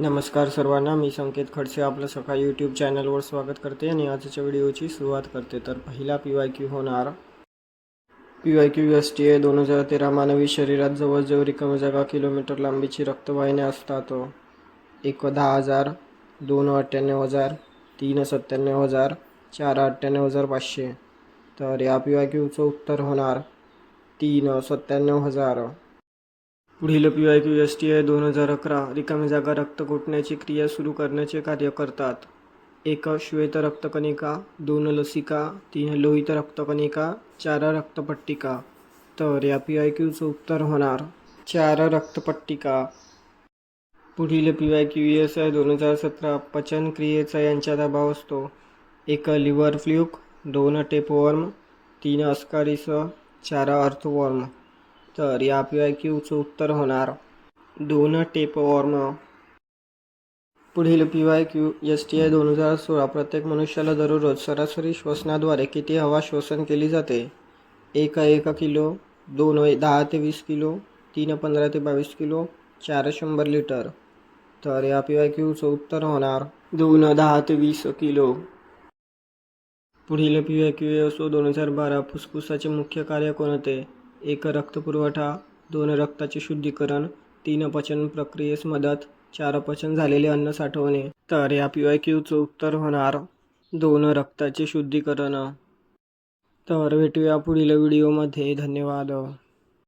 नमस्कार सर्वांना मी संकेत खडसे आपलं सकाळी यूट्यूब चॅनलवर स्वागत करते आणि आजच्या व्हिडिओची सुरुवात करते. तर पहिला पी वाय क्यू होणार. P Y Q S T A दोन हजार तेरा मानवी शरीरात जवळजवळ रिकामी जागा किलोमीटर लांबीची रक्तवाहिन्या असतात. एक दहा हजार दोन अठ्ठ्याण्णव हजार तीन सत्त्याण्णव हजार चार अठ्ठ्याण्णव हजार पाचशे. तर या पी वाय क्यूचं उत्तर होणार. तीन सत्त्याण्णव हजार. पुढील P Y Q S T I दोन हजार अकरा रिकामी जागा रक्त गोठण्याची क्रिया सुरू करण्याचे कार्य करतात. एक श्वेत रक्तकणिका दोन लसिका तीन लोहित रक्तकणिका चार रक्तपट्टिका. तर या पी आय क्यूचं उत्तर होणार चार रक्तपट्टिका. पुढील P Y Q S I दोन हजार सतरा पचन क्रियेचा यांच्यात दबाव असतो. एक लिव्हर फ्ल्यूक दोन टेपवर्म तीन अस्कारिस चार अर्थवॉर्म. तर या पी आय क्यूचं उत्तर होणार दोन टेपवॉर्म पुढील P Y Q S T I दोन हजार सोळा प्रत्येक मनुष्याला दररोज सरासरी श्वसनाद्वारे किती हवा श्वसन केली जाते? एक एक किलो दोन दहा ते वीस किलो तीन पंधरा ते बावीस किलो चार शंभर लिटर. तर या पी वाय क्यूचं उत्तर होणार दोन दहा ते वीस किलो. पुढील P Y Q S O दोन हजार बारा फुफ्फुसाचे मुख्य कार्य कोणते एक रक्तपुरवठा दोन रक्ताचे शुद्धीकरण तीन पचन प्रक्रियेस मदत चार पचन झालेले अन्न साठवणे. तर या पी वाय क्यूचं उत्तर होणार दोन रक्ताचे शुद्धीकरण. तर भेटूया पुढील व्हिडिओमध्ये. धन्यवाद.